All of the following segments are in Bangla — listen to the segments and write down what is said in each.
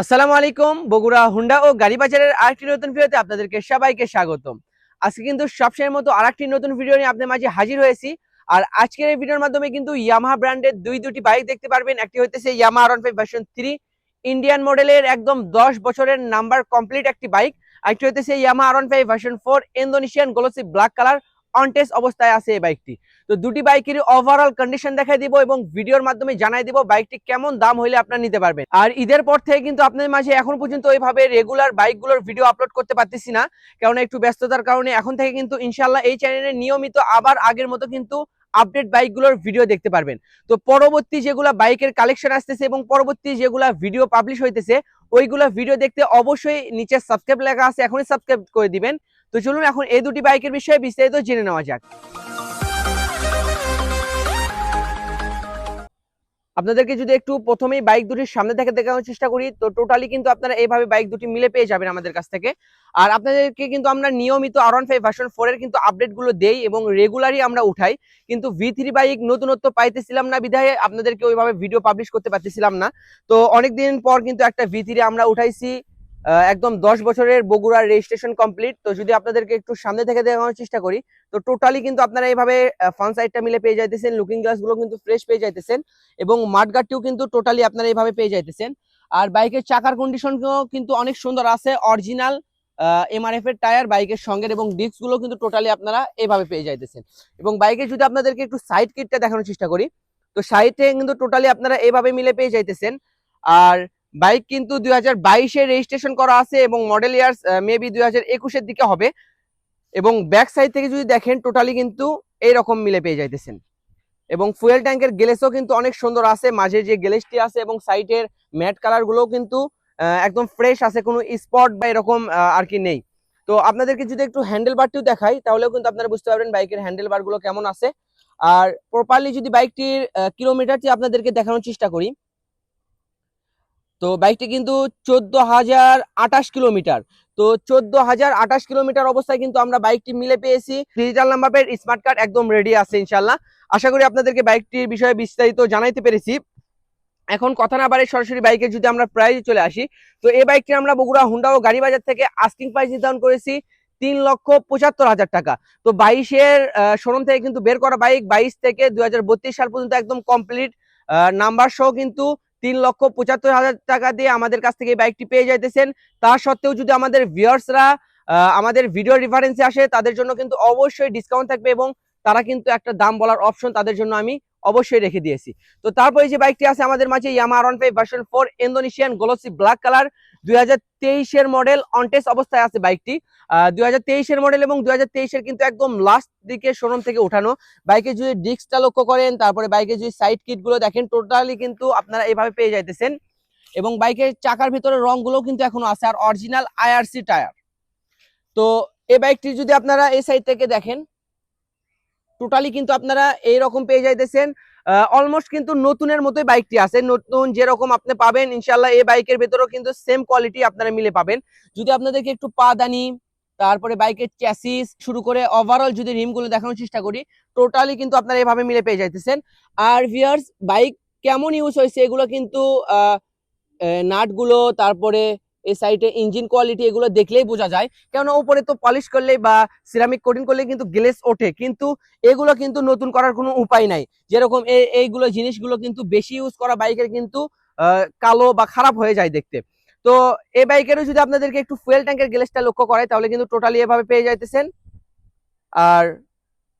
আসসালামু আলাইকুম, বগুড়া, হুন্ডা ও গাড়ি বাজারের আরেকটি নতুন ভিডিওতে আপনাদেরকে সবাইকে স্বাগতম। আজকে কিন্তু সবসময়ের মতো আরেকটি নতুন ভিডিও নিয়ে আপনাদের মাঝে হাজির হয়েছি। আর আজকের এই ভিডিওর মাধ্যমে কিন্তু ইয়ামাহা ব্র্যান্ডের দুই, দুটি বাইক দেখতে পারবেন। একটি হইতেছে Yamaha R five version three Indian মডেলের একদম দশ বছরের নাম্বার কমপ্লিট একটি বাইক আরেকটি হইতেছে Yamaha R five version four Indonesian glossy black colour on test অবস্থায় আছে এই বাইকটি তো দুটি বাইকেরই ওভারঅল কন্ডিশন দেখাই দিব এবং ভিডিওর মাধ্যমে জানাই দিব বাইকটি কেমন দাম হইলে আপনারা নিতে পারবেন। আর ঈদের পর থেকে কিন্তু আপনাদের মাঝে এখন পর্যন্ত ওইভাবে রেগুলার বাইকগুলোর ভিডিও আপলোড করতে পারতেছি না। কারণ একটু ব্যস্ততার কারণে এখন থেকে কিন্তু ইনশাল্লাহ এই চ্যানেলে নিয়মিত আবার আগের মতো কিন্তু আপডেট বাইকগুলোর ভিডিও দেখতে পারবেন। তো পরবর্তী যেগুলা বাইকের কালেকশন আসতেছে এবং পরবর্তী যেগুলা ভিডিও পাবলিশ হইতেছে, ওইগুলা ভিডিও দেখতে অবশ্যই নিচে সাবস্ক্রাইব লেখা আছে, এখনই সাবস্ক্রাইব করে দিবেন। তো চলুন এখন এই দুটি বাইকের বিষয়ে বিস্তারিত জেনে নেওয়া যাক। আপনাদেরকে যদি একটু প্রথমেই বাইক দুটির সামনে থেকে দেখানোর চেষ্টা করি, তো টোটালি কিন্তু আপনারা এইভাবে বাইক দুটি মিলে পেয়ে যাবেন আমাদের কাছ থেকে। আর আপনাদেরকে কিন্তু আমরা নিয়মিত R one five version four এর কিন্তু আপডেটগুলো দেই এবং রেগুলারই আমরা উঠাই। কিন্তু ভি থ্রি বাইক নতুনত্ব পাইতেছিলাম না বিধায় আপনাদেরকে ওইভাবে ভিডিও পাবলিশ করতে পারতেছিলাম না। তো অনেকদিন পর কিন্তু একটা ভি থ্রি আমরা উঠাইছি। একদম দশ বছরের বগুড়ার রেজিস্ট্রেশন কমপ্লিট তো যদি আপনাদেরকে একটু সামনে থেকে দেখানোর চেষ্টা করি, তো টোটালি কিন্তু আপনারা এইভাবে ফ্রন্ট সাইডটা মিলে পেয়ে যাইতেছেন লুকিং গ্লাসগুলো কিন্তু ফ্রেশ পেয়ে যাইতেছেন এবং মাঠগাটটিও কিন্তু টোটালি আপনারা এইভাবে পেয়ে যাইতেছেন। আর বাইকের চাকার কন্ডিশন কিন্তু অনেক সুন্দর আছে অরিজিনাল এমআরএফ এর টায়ার বাইকের সঙ্গে এবং ডিস্কগুলো কিন্তু টোটালি আপনারা এইভাবে পেয়ে যাইতেছেন। এবং বাইকে যদি আপনাদেরকে একটু সাইড কিটটা দেখানোর চেষ্টা করি, তো সাইডে কিন্তু টোটালি আপনারা এইভাবে মিলে পেয়ে যাইতেছেন। আর বাইক কিন্তু দুই হাজার বাইশে রেজিস্ট্রেশন করা আছে এবং মডেল ইয়ার্স মেবি দুই হাজার একুশের দিকে হবে। এবং ব্যাক সাইড থেকে যদি দেখেন টোটালি কিন্তু এইরকম মিলে পেয়ে যাইতেছেন। এবং ফুয়েল ট্যাঙ্কের গ্লেসও কিন্তু অনেক সুন্দর আছে। মাঝে যে গ্লেসটি আছে এবং সাইডের ম্যাট কালার গুলোও কিন্তু একদম ফ্রেশ আছে। কোনো স্পট বা এরকম আর কি নেই। তো আপনাদেরকে যদি একটু হ্যান্ডেল বারটিও দেখাই, তাহলেও কিন্তু আপনারা বুঝতে পারবেন বাইকের হ্যান্ডেল বারগুলো কেমন আছে। আর প্রপারলি যদি বাইকটির কিলোমিটারটি আপনাদেরকে দেখানোর চেষ্টা করি তো বাইকটি কিন্তু চোদ্দ হাজার আঠাশ কিলোমিটার। তো চোদ্দ হাজার আঠাশ কিলোমিটার অবস্থায় কিন্তু আমরা বাইকটি মিলে পেয়েছি। Digital number plate smart card একদম রেডি আছে ইনশাল্লাহ আশা করি আপনাদেরকে বাইকটির বিষয়ে বিস্তারিত জানাইতে পেরেছি। এখন কথা না বাড়ে সরাসরি বাইকের যদি আমরা প্রাইজে চলে আসি, তো এই বাইকটি আমরা বগুড়া, হুন্ডা ও গাড়ি বাজার থেকে আস্কিং প্রাইস নির্ধারণ করেছি তিন লক্ষ পঁচাত্তর হাজার টাকা। তো বাইশের শোরুম থেকে কিন্তু বের করা বাইক বাইশ থেকে দুই হাজার বত্রিশ সাল পর্যন্ত একদম কমপ্লিট নাম্বার সহ কিন্তু তিন লক্ষ পঁচাত্তর হাজার টাকা দিয়ে আমাদের কাছ থেকে বাইকটি পেয়ে যাইতেছেন। তা সত্ত্বেও যদি আমাদের ভিউয়ার্সরা আমাদের ভিডিও রেফারেন্সে আসে, তাদের জন্য কিন্তু অবশ্যই ডিসকাউন্ট থাকবে এবং তারা কিন্তু একটা দাম বলার অপশন তাদের জন্য আমি অবশ্যই রেখে দিয়েছি। তো তারপরে যে বাইকটি আছে আমাদের মাঝে Yamaha R five version four Indonesian glossy black colour দুই হাজার মডেল অনটেস অবস্থায় আছে বাইকটি দুই হাজার তেইশের মডেল এবং দুই হাজার তেইশের কিন্তু একদম লাস্ট দিকে শোরুম থেকে উঠানো বাইকে যদি ডিস্কটা লক্ষ্য করেন, তারপরে বাইকে যদি সাইড কিটগুলো দেখেন টোটালি কিন্তু আপনারা এভাবে পেয়ে যাইতেছেন। এবং বাইকের চাকার ভিতরে রংগুলো কিন্তু এখনও আছে, আর অরিজিনাল আইআরসি টায়ার তো এই বাইকটি যদি আপনারা এই সাইড থেকে দেখেন টোটালি কিন্তু আপনারা এইরকম পেয়ে যাইতেছেন। অলমোস্ট কিন্তু নতুনের মতোই বাইকটি আছে। নতুন যেরকম আপনি পাবেন ইনশাল্লাহ এই বাইকের ভেতরেও কিন্তু সেম কোয়ালিটি আপনারা মিলে পাবেন। যদি আপনাদেরকে একটু পা পাদানি তারপরে বাইকের চ্যাসিস শুরু করে ওভারঅল যদি রিমগুলো দেখানোর চেষ্টা করি টোটালি কিন্তু আপনারা এভাবে মিলে পেয়ে যাইতেছেন। আর ভিয়ার্স বাইক কেমন ইউজ হয়েছে এগুলো কিন্তু নাটগুলো, তারপরে এই সাইডে ইঞ্জিন কোয়ালিটি এগুলো দেখলেই বোঝা যায়। কেননা উপরে তো পলিশ করলে বা সিরামিক কোটিং করলে কিন্তু গ্লেস ওঠে। কিন্তু এগুলো কিন্তু নতুন করার কোনো উপায় নাই। যেরকম এই এইগুলো জিনিসগুলো কিন্তু বেশি ইউজ করা বাইকের কিন্তু কালো বা খারাপ হয়ে যায় দেখতে। তো এই বাইকেরও যদি আপনাদেরকে একটু ফুয়েল ট্যাঙ্কের গ্লেসটা লক্ষ্য করে তাহলে কিন্তু টোটালি এভাবে পেয়ে যাইতেছেন। আর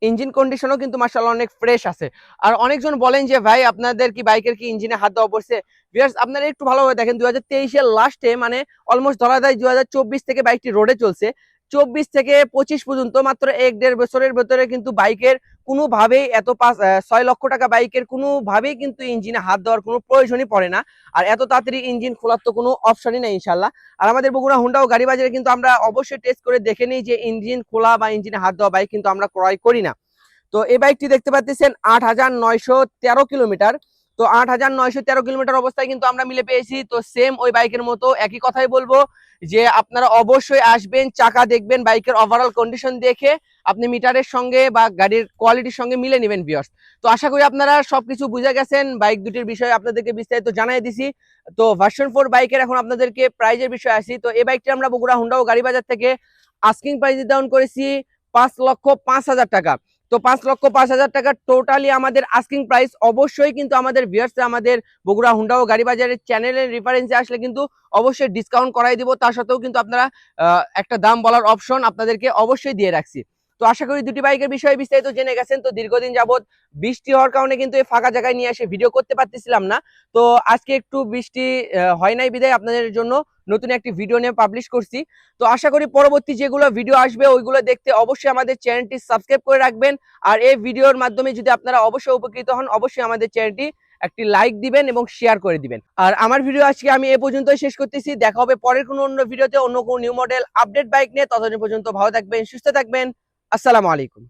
ইঞ্জিন কন্ডিশনও কিন্তু মার্শাল্লাহ অনেক ফ্রেশ আছে। আর অনেকজন বলেন যে, ভাই, আপনাদের কি বাইকের কি ইঞ্জিনে হাত দেওয়া পড়ছে? বিয়ার্স আপনারা একটু ভালোভাবে দেখেন দু হাজার তেইশের লাস্টে মানে অলমোস্ট ধরা যায় দু হাজার চব্বিশ থেকে বাইকটি রোডে চলছে। চব্বিশ থেকে পঁচিশ পর্যন্ত মাত্র এক দেড় বছরের ভেতরে কিন্তু বাইকের কোনোভাবেই এত পাঁচ ছয় লক্ষ টাকা বাইকের কোনোভাবেই কিন্তু ইঞ্জিনে হাত দেওয়ার কোনো প্রয়োজনই পড়ে না। আর এত তাড়াতাড়ি ইঞ্জিন খোলার তো কোনো অপশনই নেই ইনশাল্লাহ আর আমাদের বগুড়া হুন্ডা ও গাড়ি বাজারে কিন্তু আমরা অবশ্যই টেস্ট করে দেখে নিই যে ইঞ্জিন খোলা বা ইঞ্জিনে হাত দেওয়া বাইক কিন্তু আমরা ক্রয় করি না। তো এই বাইকটি দেখতে পাচ্ছেন আট হাজার নয়শো তেরো কিলোমিটার। তো আট হাজার নয়শো তেরো কিলোমিটার অবস্থায় কিন্তু আমরা মিলে পেয়েছি। তো সেম ওই বাইকের মতো একই কথাই বলব যে আপনারা অবশ্যই আসবেন, চাকা দেখবেন বাইকের ওভারঅল কন্ডিশন দেখে আপনি মিটারের সঙ্গে বা গাড়ির কোয়ালিটির সঙ্গে মিলে নেবেন বিয়ার্স তো আশা করি আপনারা সবকিছু বুঝে গেছেন। বাইক দুটির বিষয়ে আপনাদেরকে বিস্তারিত জানাই দিছি। তো ভার্সন ফোর বাইকের এখন আপনাদেরকে প্রাইজের বিষয়ে আসি। তো এই বাইকটি আমরা বগুড়া, হুন্ডা ও গাড়ি বাজার থেকে আস্কিং প্রাইজ ডাউন করেছি পাঁচ লক্ষ পাঁচ হাজার টাকা। তো পাঁচ লক্ষ পাঁচ হাজার টাকা টোটালি আমাদের আস্কিং প্রাইস অবশ্যই কিন্তু আমাদের ভিয়ার্সে আমাদের বগুড়া, হুন্ডা ও গাড়ি বাজারের চ্যানেলের রেফারেন্সে আসলে কিন্তু অবশ্যই ডিসকাউন্ট করাই দিব। তার সাথেও কিন্তু আপনারা একটা দাম বলার অপশন আপনাদেরকে অবশ্যই দিয়ে রাখছি। তো আশা করি দুটি বাইকের বিষয়ে বিস্তারিত জেনে গেছেন। তো দীর্ঘদিন যাবত বৃষ্টি হওয়ার কারণে কিন্তু এই ফাঁকা জায়গায় নিয়ে এসে ভিডিও করতে পারতেছিলাম না। তো আজকে একটু বৃষ্টি হয় নাই বিদায় আপনাদের জন্য। নতুন একটি ভিডিও নিয়ে পাবলিশ করছি। তো আশা করি পরবর্তী যেগুলো ভিডিও আসবে, ওইগুলো দেখতে অবশ্যই আমাদের চ্যানেলটি সাবস্ক্রাইব করে রাখবেন। আর এই ভিডিওর মাধ্যমে যদি আপনারা অবশ্যই উপকৃত হন, অবশ্যই আমাদের চ্যানেলটি একটি লাইক দিবেন এবং শেয়ার করে দিবেন। আর আমার ভিডিও আজকে আমি এ পর্যন্তই শেষ করতেছি। দেখা হবে পরের কোনো অন্য ভিডিওতে অন্য কোনো নিউ মডেল আপডেট বাইক নিয়ে। ততদিন পর্যন্ত ভালো থাকবেন, সুস্থ থাকবেন। আসসালামু আলাইকুম।